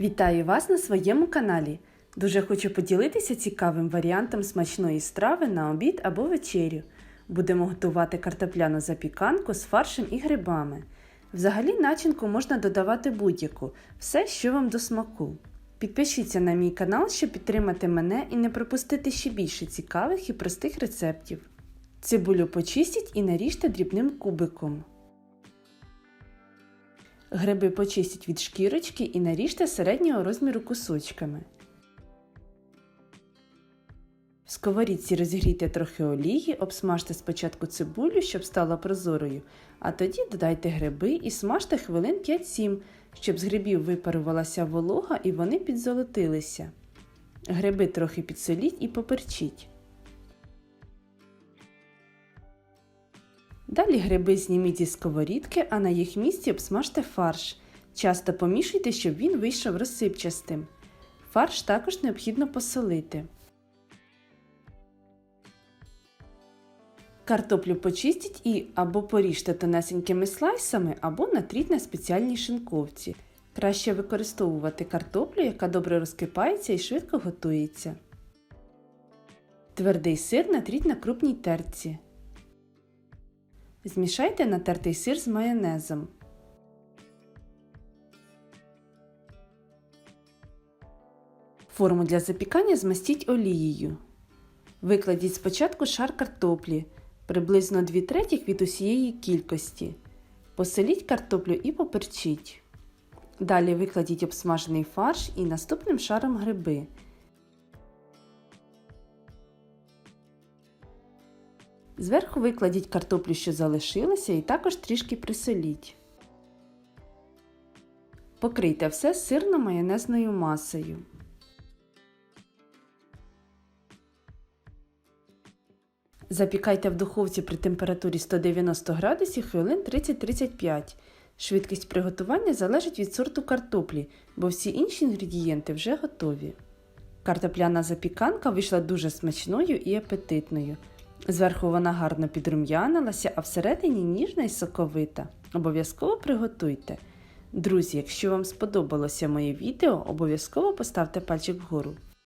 Вітаю вас на своєму каналі. Дуже хочу поділитися цікавим варіантом смачної страви на обід або вечерю. Будемо готувати картопляну запіканку з фаршем і грибами. Взагалі начинку можна додавати будь-яку, все, що вам до смаку. Підпишіться на мій канал, щоб підтримати мене і не пропустити ще більше цікавих і простих рецептів. Цибулю почистіть і наріжте дрібним кубиком. Гриби почистіть від шкірочки і наріжте середнього розміру кусочками. В сковорідці розігрійте трохи олії, обсмажте спочатку цибулю, щоб стала прозорою, а тоді додайте гриби і смажте хвилин 5-7, щоб з грибів випарувалася волога і вони підзолотилися. Гриби трохи підсоліть і поперчіть. Далі гриби зніміть зі сковорідки, а на їх місці обсмажте фарш. Часто помішуйте, щоб він вийшов розсипчастим. Фарш також необхідно посолити. Картоплю почистіть і або поріжте тонесенькими слайсами, або натріть на спеціальній шинковці. Краще використовувати картоплю, яка добре розкипається і швидко готується. Твердий сир натріть на крупній терці. Змішайте натертий сир з майонезом. Форму для запікання змастіть олією. Викладіть спочатку шар картоплі, приблизно 2 третіх від усієї кількості. Поселіть картоплю і поперчіть. Далі викладіть обсмажений фарш і наступним шаром гриби. Зверху викладіть картоплю, що залишилося, і також трішки присоліть. Покрийте все сирно-майонезною масою. Запікайте в духовці при температурі 190 градусів хвилин 30-35. Швидкість приготування залежить від сорту картоплі, бо всі інші інгредієнти вже готові. Картопляна запіканка вийшла дуже смачною і апетитною. Зверху вона гарно підрум'янилася, а всередині ніжна і соковита. Обов'язково приготуйте. Друзі, якщо вам сподобалося моє відео, обов'язково поставте пальчик вгору.